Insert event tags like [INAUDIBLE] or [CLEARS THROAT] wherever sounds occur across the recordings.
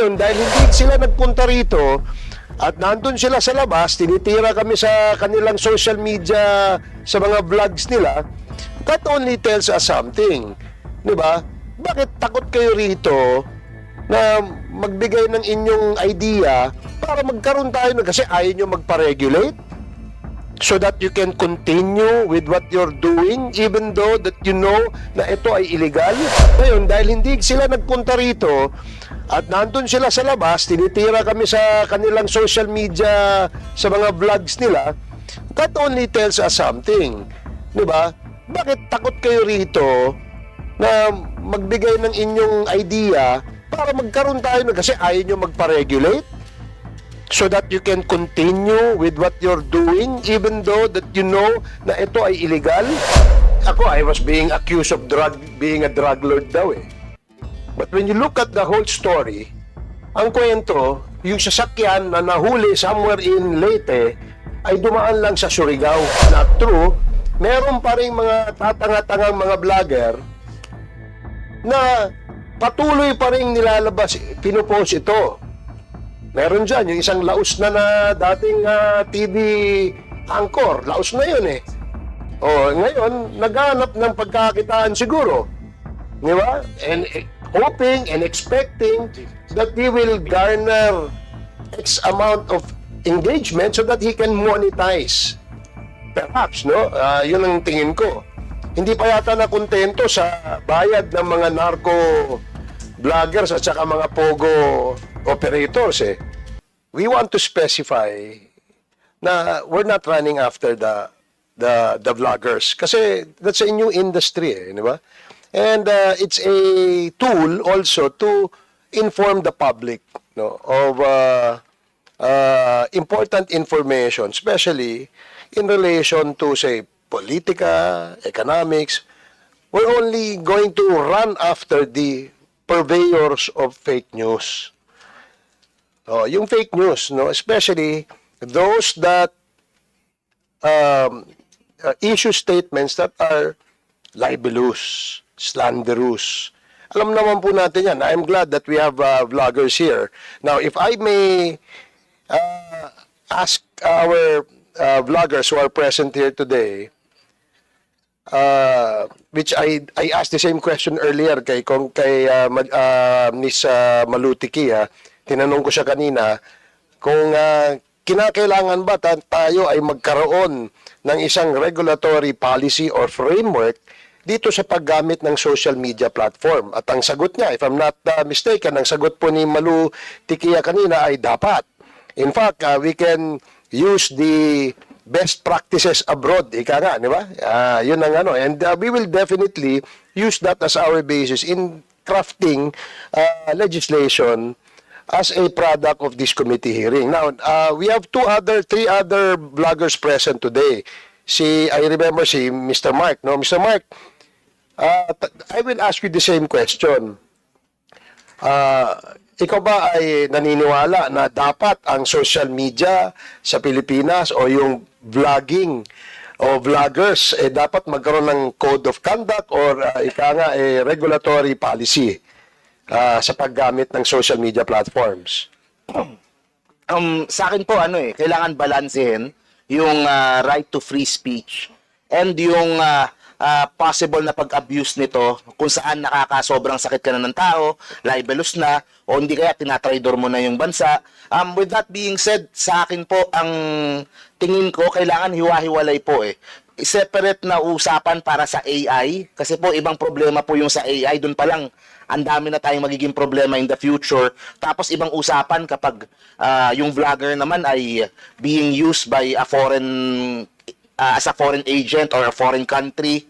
Ngayon, dahil hindi sila nagpunta rito at nandun sila sa labas, tinitira kami sa kanilang social media, sa mga vlogs nila, that only tells us something. Ba? Bakit takot kayo rito na magbigay ng inyong idea para magkaroon tayo ng kasi ayaw nyo magpa-regulate? So that you can continue with what you're doing even though that you know na ito ay illegal. Ngayon, dahil hindi sila nagpunta rito at nandun sila sa labas, tinitira kami sa kanilang social media, sa mga vlogs nila, that only tells us something. Ba? Bakit takot kayo rito na magbigay ng inyong idea para magkaroon tayo ng kasi ayaw nyo magpa-regulate? So that you can continue with what you're doing even though that you know na ito ay illegal? Ako, I was being accused of drug, being a drug lord daw eh. But when you look at the whole story, ang kwento, yung sasakyan na nahuli somewhere in Leyte ay dumaan lang sa Surigao. Not true, meron pa rin mga tatanga-tangang mga vlogger na patuloy pa rin nilalabas, pinupost ito. Meron dyan, yung isang laos na na dating ah, TV anchor. Laos na yun eh. O, ngayon, naghanap ng pagkakitaan siguro. Di ba? And eh, hoping and expecting that he will garner X amount of engagement so that he can monetize. Perhaps, no? Ah, yun ang tingin ko. Hindi pa yata na kontento sa bayad ng mga narco vloggers at saka mga pogo operators eh. We want to specify na we're not running after the the the vloggers kasi that's a new industry eh, di ba? And uh, it's a tool also to inform the public no of uh, uh, important information especially in relation to say politika, economics. We're only going to run after the purveyors of fake news. Oh, yung fake news, no, especially those that um, uh, issue statements that are libelous, slanderous. Alam naman po natin yan. I'm glad that we have uh, vloggers here. Now, if I may uh, ask our uh, vloggers who are present here today, uh, which I I asked the same question earlier kay kung kay uh, uh, Miss uh, Malutiki ha. Tinanong ko siya kanina kung uh, kinakailangan ba ta- tayo ay magkaroon ng isang regulatory policy or framework dito sa paggamit ng social media platform. At ang sagot niya, if I'm not uh, mistaken, ang sagot po ni Malu Tikia kanina ay dapat. In fact, uh, we can use the best practices abroad, ika nga, di ba? Ah, yun ang ano. And uh, we will definitely use that as our basis in crafting uh, legislation as a product of this committee hearing. Now, uh, we have two other, three other vloggers present today. Si, I remember si Mr. Mark, no? Mr. Mark, uh, I will ask you the same question. Ah, ikaw ba ay naniniwala na dapat ang social media sa Pilipinas o yung vlogging o vloggers eh dapat magkaroon ng code of conduct or uh, ika nga eh, regulatory policy ah, sa paggamit ng social media platforms? [CLEARS THROAT] um, sa akin po, ano eh, kailangan balansehin yung ah, right to free speech and yung ah, ah, possible na pag-abuse nito kung saan nakakasobrang sakit ka na ng tao, libelous na, o hindi kaya tinatraidor mo na yung bansa. Um, with that being said, sa akin po, ang tingin ko, kailangan hiwa-hiwalay po eh separate na usapan para sa AI kasi po ibang problema po yung sa AI doon pa lang ang dami na tayong magiging problema in the future tapos ibang usapan kapag ah, yung vlogger naman ay being used by a foreign ah, as a foreign agent or a foreign country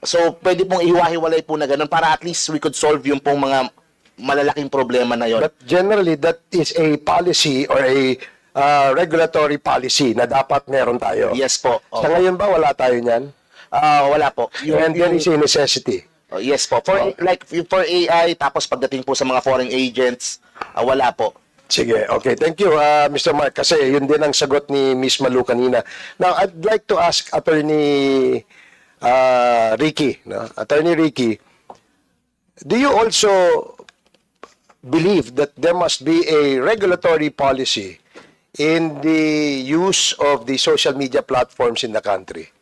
so pwede pong ihiwa-hiwalay po na ganun para at least we could solve yung pong mga malalaking problema na yon But generally, that is a policy or a uh, regulatory policy na dapat meron tayo. yes po Sa Opo. ngayon ba, wala tayo niyan? Ah, wala po And yan is a necessity. Oh, yes po. For like for AI tapos pagdating po sa mga foreign agents, ah, wala po. Sige, okay. Thank you, uh, Mr. Mark. Kasi yun din ang sagot ni Miss Malu kanina. Now, I'd like to ask Attorney uh, Ricky. No? Attorney Ricky, do you also believe that there must be a regulatory policy in the use of the social media platforms in the country.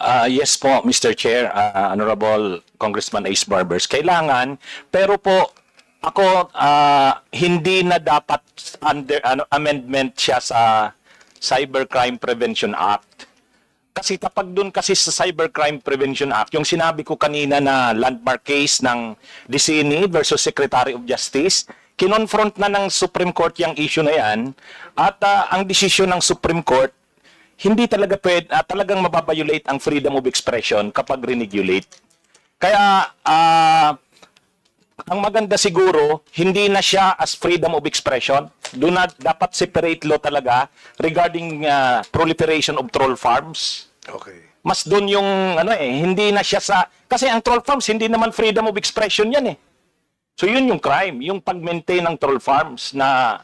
Ah, yes po, Mr. Chair, ah, Honorable Congressman Ace Barbers. Kailangan, pero po ako ah, hindi na dapat under ano, amendment siya sa Cybercrime Prevention Act. Kasi kapag doon kasi sa Cybercrime Prevention Act, yung sinabi ko kanina na landmark case ng Dicini versus Secretary of Justice, kinonfront na ng Supreme Court yung issue na yan at ah, ang desisyon ng Supreme Court hindi talaga pwede, ah, talagang mababiolate ang freedom of expression kapag renegulate. Kaya, ah, ang maganda siguro, hindi na siya as freedom of expression. Do not, dapat separate law talaga regarding ah, proliferation of troll farms. Okay. Mas doon yung, ano eh, hindi na siya sa, kasi ang troll farms, hindi naman freedom of expression yan eh. So yun yung crime, yung pag-maintain ng troll farms na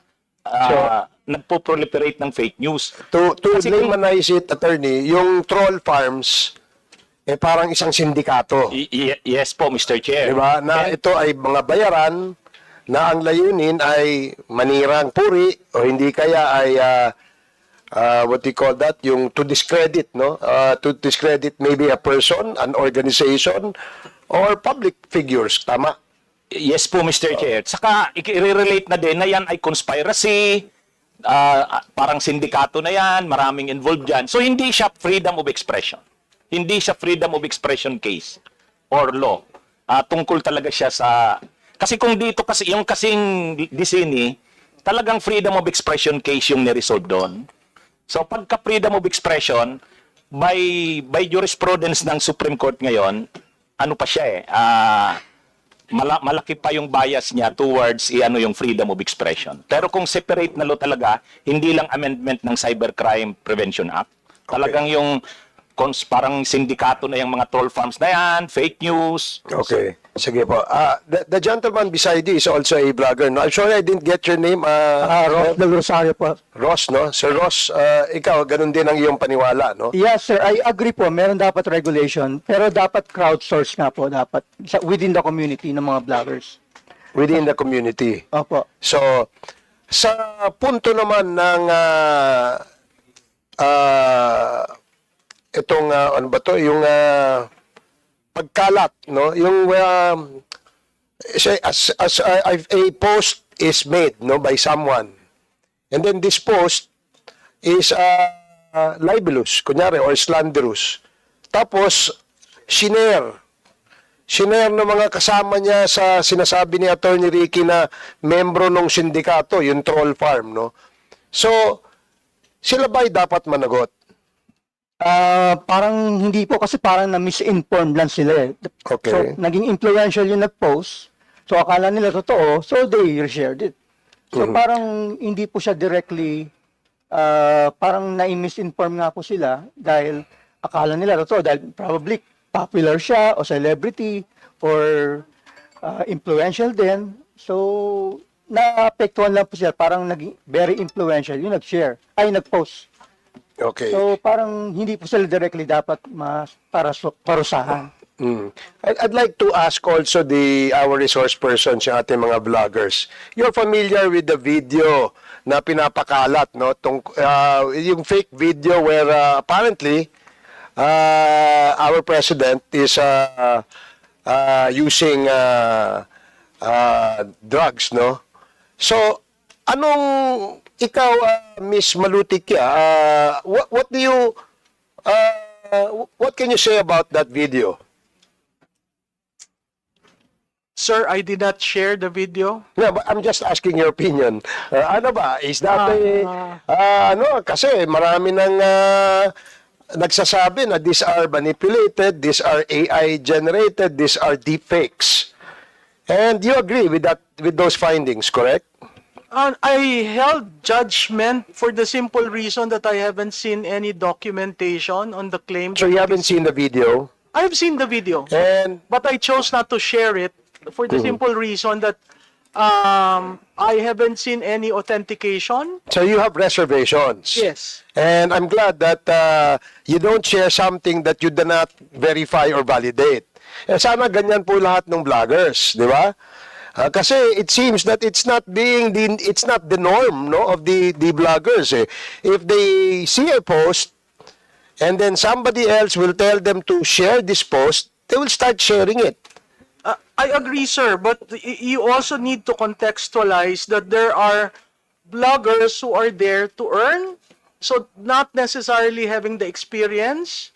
ah, nagpo-proliferate ng fake news. To, to Kasi lamanize it, attorney, yung troll farms, eh parang isang sindikato. Y- yes po, Mr. Chair. Di ba? Na And- ito ay mga bayaran na ang layunin ay manirang puri o hindi kaya ay ah, ah, what do you call that? Yung to discredit, no? Ah, to discredit maybe a person, an organization, or public figures. Tama? Yes po, Mr. Chair. Saka, i-relate na din na yan ay conspiracy, ah, parang sindikato na yan, maraming involved dyan. So, hindi siya freedom of expression. Hindi siya freedom of expression case or law. Ah, tungkol talaga siya sa... Kasi kung dito kasi, yung kasing Disini, talagang freedom of expression case yung niresolve doon. So, pagka freedom of expression, by, by jurisprudence ng Supreme Court ngayon, ano pa siya eh, ah, mala- malaki pa yung bias niya towards i-ano yung freedom of expression. Pero kung separate na law talaga, hindi lang amendment ng Cybercrime Prevention Act. Talagang yung cons parang sindikato na yung mga troll farms na yan, fake news. Okay. Sige po. Ah, the, the gentleman beside you is also a vlogger. No? I'm sorry I didn't get your name. Ah, Ah, Ross Del Rosario po. Ross, no? Sir Ross, ah, ikaw, ganun din ang iyong paniwala, no? Yes, sir. I agree po. Meron dapat regulation. Pero dapat crowdsource nga po. Dapat sa, within the community ng mga vloggers. Within the community. Opo. So, sa punto naman ng ah, ah, itong ah, ano ba to, yung ah, pagkalat, no? Yung um, say, as, as a, a post is made, no, by someone. And then this post is uh, uh, libelous, kunyari, or slanderous. Tapos, shinare sinare ng mga kasama niya sa sinasabi ni Attorney Ricky na membro ng sindikato, yung troll farm, no? So, sila ba'y dapat managot? Ah, parang hindi po kasi parang na misinformed lang sila eh. Okay. So, naging influential yung nag-post. So, akala nila totoo. So, they reshared it. So, parang hindi po siya directly ah, parang na-misinform nga po sila dahil akala nila totoo dahil probably popular siya o celebrity or ah, influential din. So, naapektuhan lang po sila. Parang naging very influential yung nag-share. Ay, nag-post. Okay. So parang hindi po sila directly dapat mas para parusahan. Mm. I'd, like to ask also the our resource persons, yung ating mga vloggers. You're familiar with the video na pinapakalat, no? Tung, uh, yung fake video where uh, apparently uh, our president is uh, uh, using uh, uh, drugs, no? So, anong ikaw, uh, Miss Malutikya, uh, what, what do you, uh, what can you say about that video? Sir, I did not share the video. No, but I'm just asking your opinion. Uh, ano ba? Is that a, Ah. uh, ano, kasi marami nang uh, nagsasabi na these are manipulated, these are AI generated, these are deepfakes. And you agree with that with those findings, correct? Uh, I held judgment for the simple reason that I haven't seen any documentation on the claim. So you haven't seen the video I've seen the video, and but I chose not to share it for the simple reason that um, I haven't seen any authentication. so you have reservations. Yes. And I'm glad that uh, you don't share something that you do not verify or validate. Eh, sana ganyan po lahat ng vloggers, di ba? Ah, kasi it seems that it's not being the it's not the norm no of the the bloggers eh. If they see a post and then somebody else will tell them to share this post, they will start sharing it. Uh, I agree, sir, but you also need to contextualize that there are bloggers who are there to earn, so not necessarily having the experience.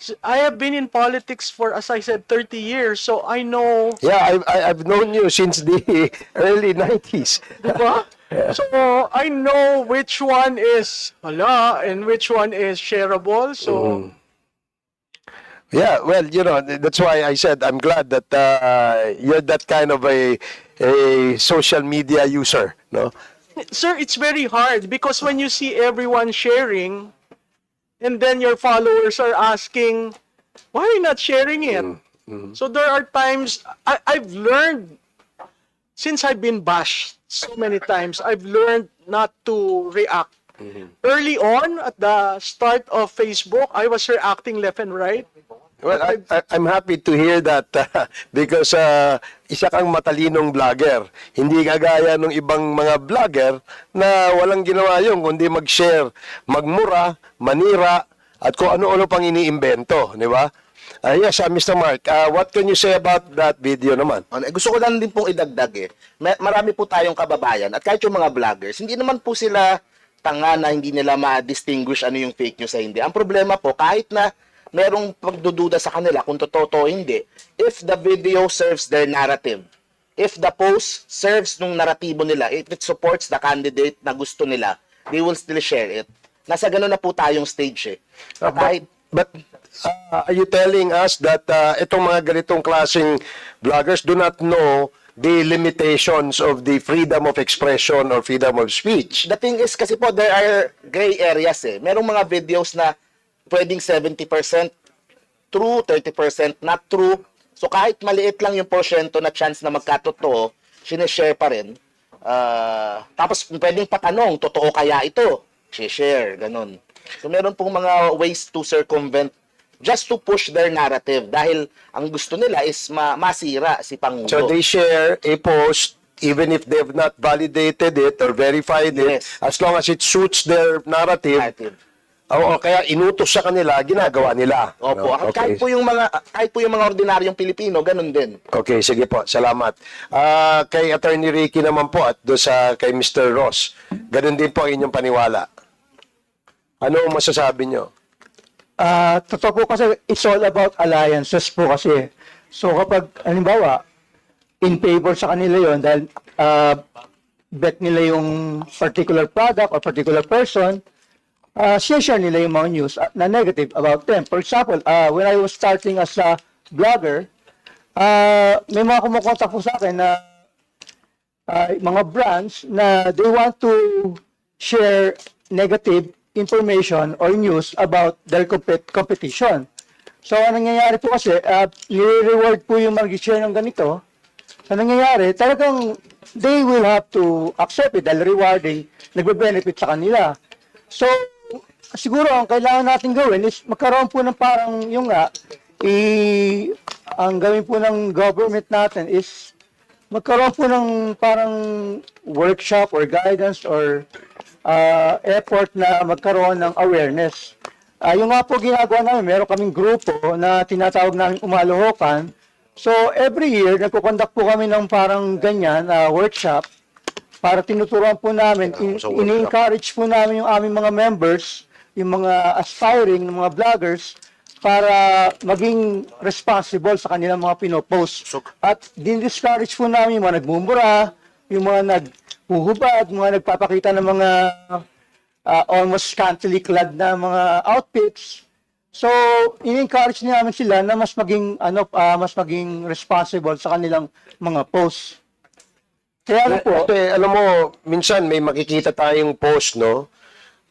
S- I have been in politics for, as I said, 30 years, so I know. Yeah, I, I I've known you since the [LAUGHS] early 90s. Diba? [LAUGHS] So I know which one is hala and which one is shareable. So Yeah, well, you know, th- that's why I said I'm glad that uh, you're that kind of a a social media user, no? Sir, it's very hard because when you see everyone sharing and then your followers are asking, why are you not sharing it? So there are times I, I've learned since I've been bashed so many times, I've learned not to react. Early on at the start of Facebook, I was reacting left and right. Well, I, I, I'm happy to hear that [LAUGHS] uh, because uh, isa kang matalinong vlogger. Hindi kagaya ng ibang mga vlogger na walang ginawa yun kundi mag-share, magmura, manira, at kung ano-ano pang iniimbento, di ba? Uh, yes, uh, Mr. Mark, uh, what can you say about that video naman? Ano, eh, gusto ko lang din pong idagdag eh. May- marami po tayong kababayan at kahit yung mga vloggers, hindi naman po sila tanga na hindi nila ma-distinguish ano yung fake news sa hindi. Ang problema po, kahit na merong pagdududa sa kanila kung totoo to hindi, if the video serves their narrative, if the post serves nung naratibo nila, if it supports the candidate na gusto nila, they will still share it. Nasa ganun na po tayong stage eh. Uh, Kahit, but, but uh, are you telling us that uh, itong mga ganitong klaseng vloggers do not know the limitations of the freedom of expression or freedom of speech? The thing is kasi po there are gray areas eh. Merong mga videos na pwedeng 70% true, 30% not true. So kahit maliit lang yung porsyento na chance na magkatotoo, sinishare pa rin. Ah, tapos pwedeng patanong, totoo kaya ito? Share, ganun. So meron pong mga ways to circumvent just to push their narrative dahil ang gusto nila is ma- masira si Pangulo. So they share a post even if they have not validated it or verified it, Yes. as long as it suits their narrative, Narrative. O, o kaya inutos sa kanila, ginagawa nila. Opo, No? kahit po yung mga kahit po yung mga ordinaryong Pilipino, ganun din. Okay, sige po. Salamat. Ah, kay Attorney Ricky naman po at do sa kay Mr. Ross. Ganun din po ang inyong paniwala. Ano ang masasabi nyo? Ah, totoo po kasi it's all about alliances po kasi. So kapag halimbawa in favor sa kanila yon dahil ah, bet nila yung particular product or particular person, uh, share nila yung mga news ah, na negative about them. For example, ah, when I was starting as a blogger, ah, may mga kumukontak po sa akin na uh, mga brands na they want to share negative information or news about their compet- competition. So, ang nangyayari po kasi, uh, nire-reward po yung mag-share ng ganito. So, ang nangyayari, talagang they will have to accept it dahil rewarding, nagbe-benefit sa kanila. So, siguro ang kailangan natin gawin is magkaroon po ng parang yung nga, i, ang gawin po ng government natin is magkaroon po ng parang workshop or guidance or uh, effort na magkaroon ng awareness. Ah, yung nga po ginagawa namin, meron kaming grupo na tinatawag namin umaluhokan. So every year, nagkukondak po kami ng parang ganyan na workshop para tinuturuan po namin, in, ini-encourage po namin yung aming mga members, yung mga aspiring ng mga vloggers, para maging responsible sa kanilang mga pinopost. At din-discourage po namin yung mga nagmumura, yung mga naghuhubad, mga nagpapakita ng mga uh, almost scantily clad na mga outfits. So, in-encourage namin sila na mas maging ano ah, mas maging responsible sa kanilang mga posts. Kaya ano po, Kasi alam mo, minsan may makikita tayong post, no?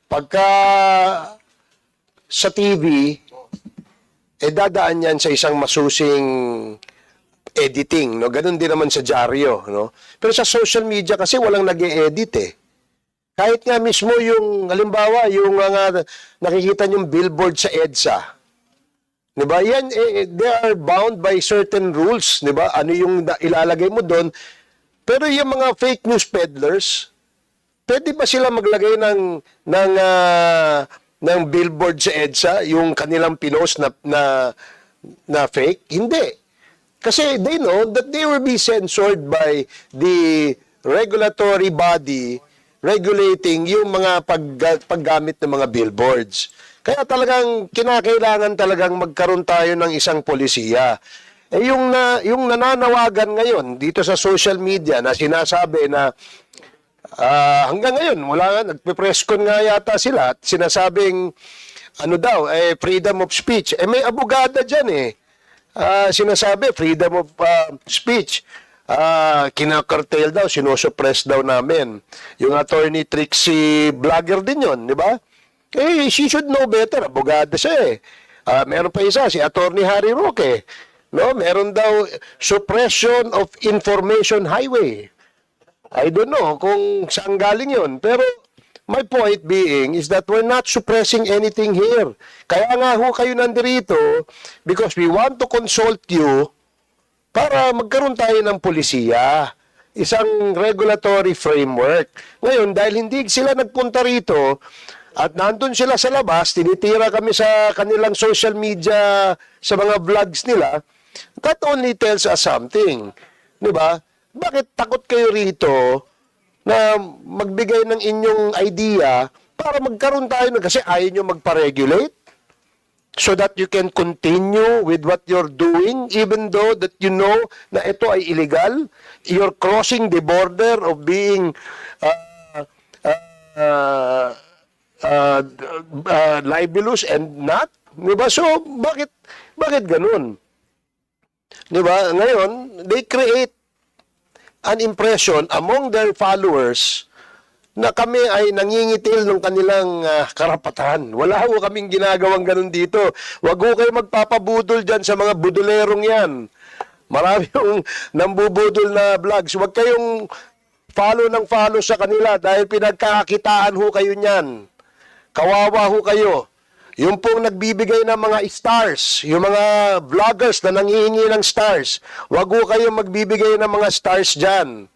Pagka sa TV, eh dadaan yan sa isang masusing editing, no? Ganun din naman sa dyaryo, no? Pero sa social media kasi walang nag edit eh. Kahit nga mismo yung, halimbawa, yung mga nakikita yung billboard sa EDSA, Di ba? Yan, eh, they are bound by certain rules. Di ba? Ano yung ilalagay mo doon Pero yung mga fake news peddlers, pwede ba sila maglagay ng ng ah, ng billboard sa EDSA yung kanilang pinost na na na fake? Hindi. Kasi they know that they will be censored by the regulatory body regulating yung mga pag, paggamit ng mga billboards. Kaya talagang kinakailangan talagang magkaroon tayo ng isang polisiya. Eh yung na yung nananawagan ngayon dito sa social media na sinasabi na Ah, hanggang ngayon, wala nga, nagpe-press con nga yata sila at sinasabing, ano daw, eh, freedom of speech. Eh, may abogada dyan eh. Ah, sinasabi, freedom of ah, speech. Ah, kinakartel daw, sinosuppress daw namin. Yung attorney Trixie vlogger din yon, di ba? Eh, she should know better. Abogada siya eh. Ah, meron pa isa, si attorney Harry Roque. No, meron daw suppression of information highway. I don't know kung saan galing yon. Pero my point being is that we're not suppressing anything here. Kaya nga ho kayo nandirito because we want to consult you para magkaroon tayo ng polisiya. Isang regulatory framework. Ngayon, dahil hindi sila nagpunta rito at nandun sila sa labas, tinitira kami sa kanilang social media, sa mga vlogs nila, that only tells us something. Ba? Bakit takot kayo rito na magbigay ng inyong idea para magkaroon tayo ng, kasi ayaw nyo magpa-regulate so that you can continue with what you're doing even though that you know na ito ay illegal. You're crossing the border of being uh, uh, uh, uh, libelous and not. Di ba? So, bakit, bakit ganun? Di ba? Ngayon, they create an impression among their followers na kami ay nangingitil ng kanilang ah, karapatan. Wala ho kaming ginagawang ganun dito. Huwag ho kayo magpapabudol dyan sa mga budolerong yan. Marami yung nambubudol na vlogs. Huwag kayong follow ng follow sa kanila dahil pinagkakakitaan ho kayo niyan. Kawawa ho kayo. Yung pong nagbibigay ng mga stars, yung mga vloggers na nangihingi ng stars, wag ho kayong magbibigay ng mga stars dyan.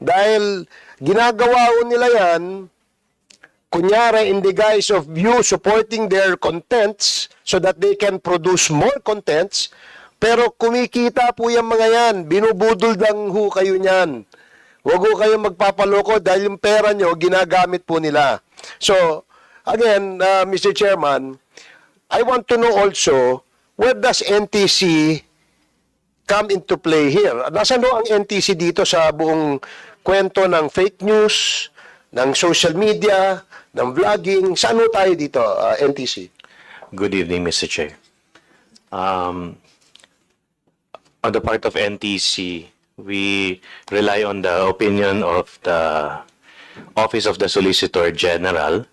Dahil ginagawa nila yan, kunyari in the guise of you supporting their contents so that they can produce more contents, pero kumikita po yung mga yan, binubudol lang ho kayo niyan. Huwag ho kayong magpapaloko dahil yung pera nyo, ginagamit po nila. So, again, uh, Mr. Chairman, I want to know also, where does NTC come into play here? Nasaan ho ang NTC dito sa buong kwento ng fake news, ng social media, ng vlogging? Saan ho tayo dito, uh, NTC? Good evening, Mr. Chair. Um, on the part of NTC, we rely on the opinion of the Office of the Solicitor General,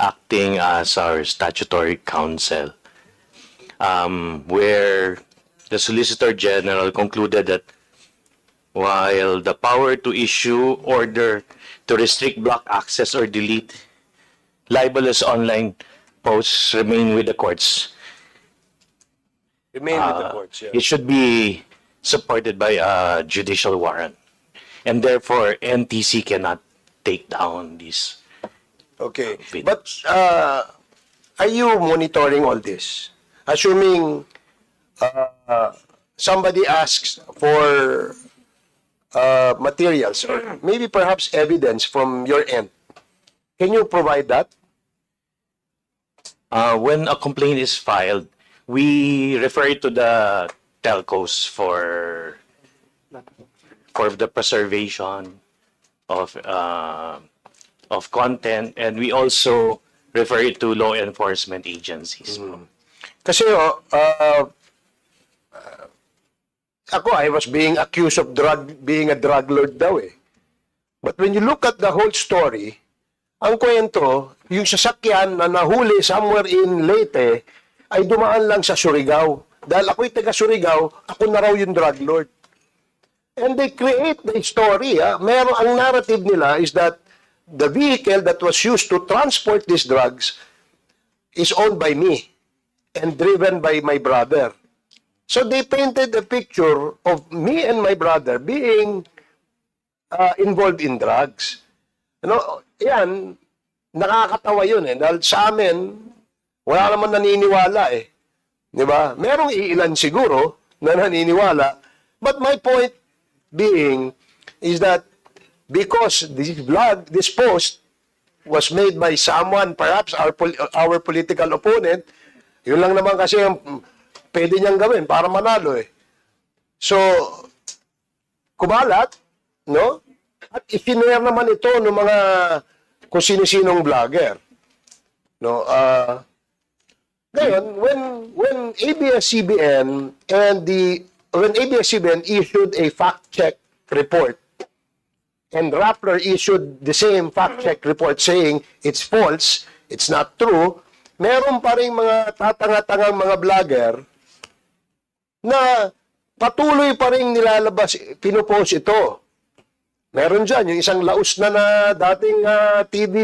acting as our statutory counsel, um, where the Solicitor General concluded that while the power to issue order to restrict, block access, or delete libelous online posts remain with the courts. Remain with the Uh, courts, yeah. It should be supported by a judicial warrant. And therefore, NTC cannot take down these. Okay. Videos. But uh, are you monitoring all this? Assuming uh, somebody asks for uh, materials or maybe perhaps evidence from your end, can you provide that? Uh, when a complaint is filed, we refer it to the telcos for for the preservation of uh, of content, and we also refer it to law enforcement agencies. Kasi oh, uh, uh, ako, I was being accused of drug, being a drug lord daw eh. But when you look at the whole story, ang kwento, yung sasakyan na nahuli somewhere in Leyte, ay dumaan lang sa Surigao. Dahil ako'y taga Surigao, ako na raw yung drug lord. And they create the story. Ah. Meron, ang narrative nila is that the vehicle that was used to transport these drugs is owned by me and driven by my brother. So they painted a picture of me and my brother being uh, involved in drugs. Ano, yan, nakakatawa yun eh. Dahil sa amin, wala naman naniniwala eh. Di ba? Merong iilan siguro na naniniwala. But my point being is that because this vlog, this post was made by someone, perhaps our, our political opponent, yun lang naman kasi mm, pwede niyang gawin para manalo eh. So, kumalat, no? At ifinare naman ito ng mga kung sino-sinong vlogger. No, ah ngayon, when when ABS-CBN and the when ABS-CBN issued a fact-check report and Rappler issued the same fact-check report saying it's false, it's not true, meron pa rin mga tatanga-tangang mga vlogger na patuloy pa rin nilalabas, pinupost ito. Meron dyan, yung isang laos na na dating ah, TV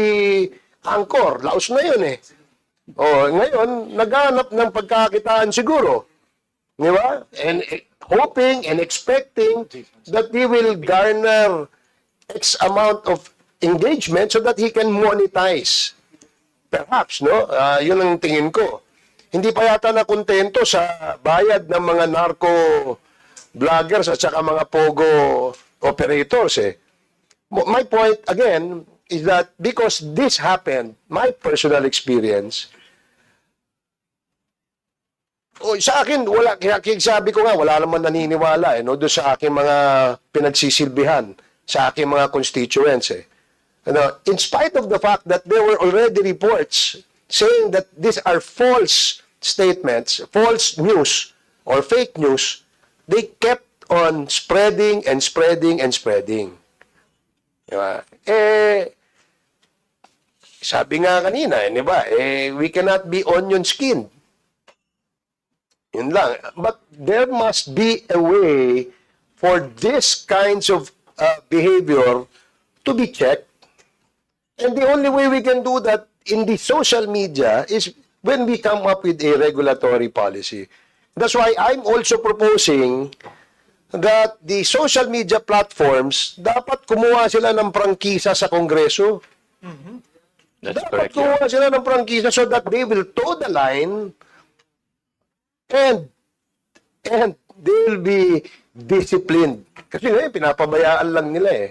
anchor, laos na yun eh. Oh, ngayon, naghanap ng pagkakitaan siguro. Di ba? And eh, hoping and expecting that he will garner X amount of engagement so that he can monetize. Perhaps, no? Ah, yun ang tingin ko. Hindi pa yata na kontento sa bayad ng mga narco vloggers at saka mga pogo operators eh. My point again is that because this happened, my personal experience, o sa akin, wala, kaya sabi ko nga, wala naman naniniwala eh, no, doon sa aking mga pinagsisilbihan, sa aking mga constituents eh. Ano, in spite of the fact that there were already reports saying that these are false statements, false news, or fake news, they kept on spreading and spreading and spreading. Diba? Eh, sabi nga kanina, eh, di ba, eh, we cannot be onion skinned. Yun lang. But there must be a way for this kinds of uh, behavior to be checked. And the only way we can do that in the social media is when we come up with a regulatory policy. That's why I'm also proposing that the social media platforms, dapat kumuha sila ng prangkisa sa Kongreso. That's Dapat correct, kumuha sila ng prangkisa so that they will toe the line and and they will be disciplined. Kasi ngayon, pinapabayaan lang nila eh.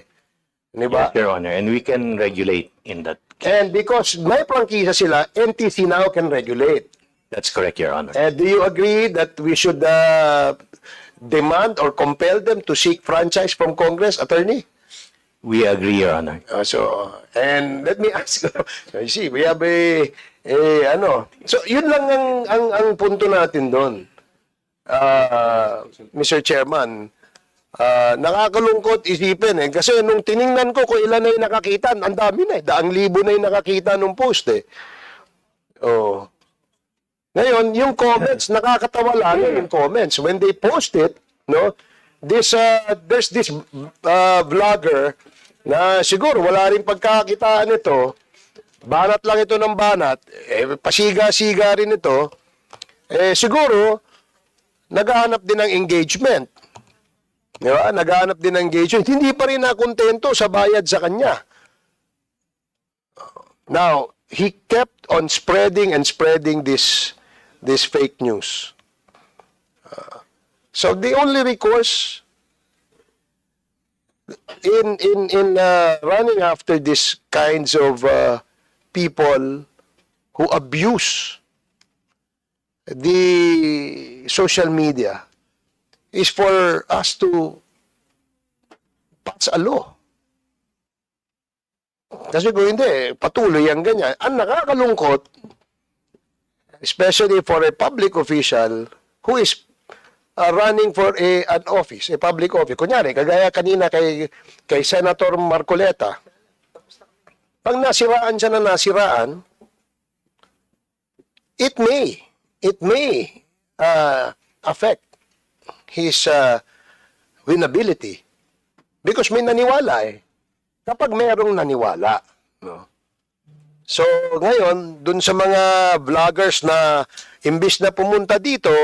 Di ba? Yes, Your Honor, and we can regulate in that. And because may prangkisa sila, NTC now can regulate. That's correct, Your Honor. And do you agree that we should uh, demand or compel them to seek franchise from Congress, attorney? We agree, Your Honor. Uh, so, and let me [LAUGHS] ask, you see, we have a, a ano, so yun lang ang, ang, ang punto natin doon. Uh, Mr. Chairman, uh, nakakalungkot isipin eh. Kasi nung tiningnan ko kung ilan na yung nakakita, ang dami na eh. Daang libo na yung nakakita nung post eh. Oh. Ngayon, yung comments, nakakatawa lang yung comments. When they post it, no, this, uh, there's this uh, vlogger na siguro wala rin pagkakitaan ito, banat lang ito ng banat, eh, pasiga-siga rin ito, eh, siguro, naghahanap din ng engagement. Di ba? Naghahanap din ng engagement. Hindi pa rin nakontento sa bayad sa kanya. Now, he kept on spreading and spreading this this fake news. Uh, so the only recourse in in in uh, running after these kinds of uh, people who abuse the social media is for us to pass a law. Kasi kung hindi, patuloy ang ganyan. Ang nakakalungkot, especially for a public official who is uh, running for a an office, a public office. Kunyari, kagaya kanina kay kay Senator Marcoleta. Pag nasiraan siya na nasiraan, it may it may uh, affect his uh, winnability because may naniwala eh. Kapag mayroong naniwala, no? So, ngayon, dun sa mga vloggers na imbis na pumunta dito,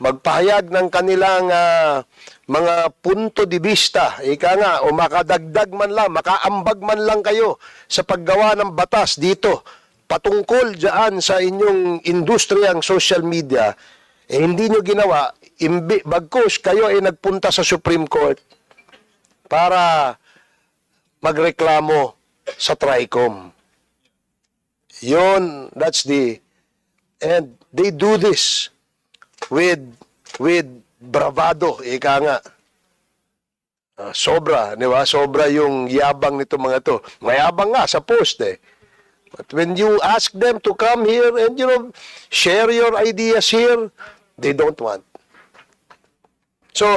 magpahayag ng kanilang ah, mga punto de vista, ika nga, o makadagdag man lang, makaambag man lang kayo sa paggawa ng batas dito patungkol dyan sa inyong industriyang social media, eh hindi nyo ginawa, imbi, bagkus kayo ay nagpunta sa Supreme Court para magreklamo sa TRICOM. Yon, that's the, and they do this with, with bravado, ika nga. Ah, sobra, di ba? Sobra yung yabang nito mga to. Mayabang nga sa post eh. But when you ask them to come here and you know share your ideas here, they don't want. So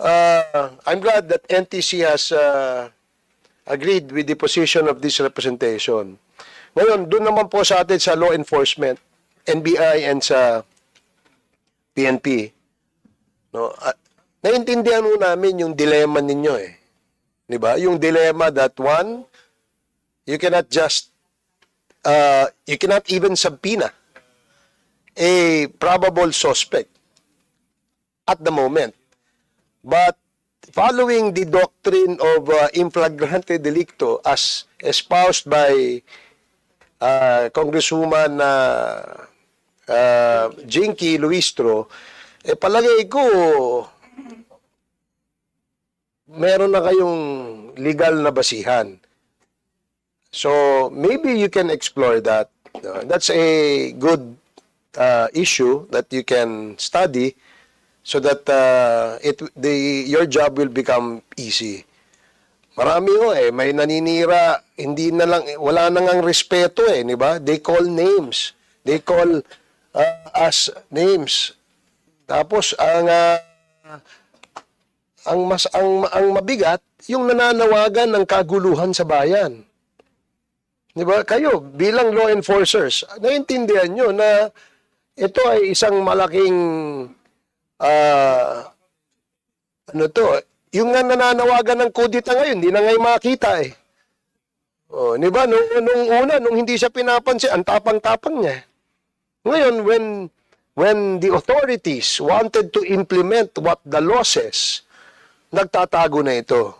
uh, I'm glad that NTC has uh, agreed with the position of this representation. Ngayon, doon naman po sa atin sa law enforcement, NBI and sa PNP, no, at naiintindihan mo namin yung dilemma ninyo eh. 'Di ba? Yung dilemma that one, you cannot just uh, you cannot even subpoena a probable suspect at the moment. But following the doctrine of uh, inflagrante delicto as espoused by uh, Congresswoman uh, uh, Jinky Luistro, eh palagay ko meron na kayong legal na basihan. So maybe you can explore that. Uh, that's a good uh, issue that you can study so that uh, it the your job will become easy. Marami ho eh, may naninira, hindi na lang, wala na ngang respeto eh, di ba? They call names. They call uh, us names. Tapos, ang, uh, ang, mas, ang, ang mabigat, yung nananawagan ng kaguluhan sa bayan. Di ba? Kayo, bilang law enforcers, naiintindihan nyo na ito ay isang malaking ah, ano to, yung nga nananawagan ng kudita ngayon, hindi na ngayon makita eh. Oh, di ba? Nung, nung una, nung hindi siya pinapansin, ang tapang-tapang niya. Ngayon, when when the authorities wanted to implement what the law says, nagtatago na ito.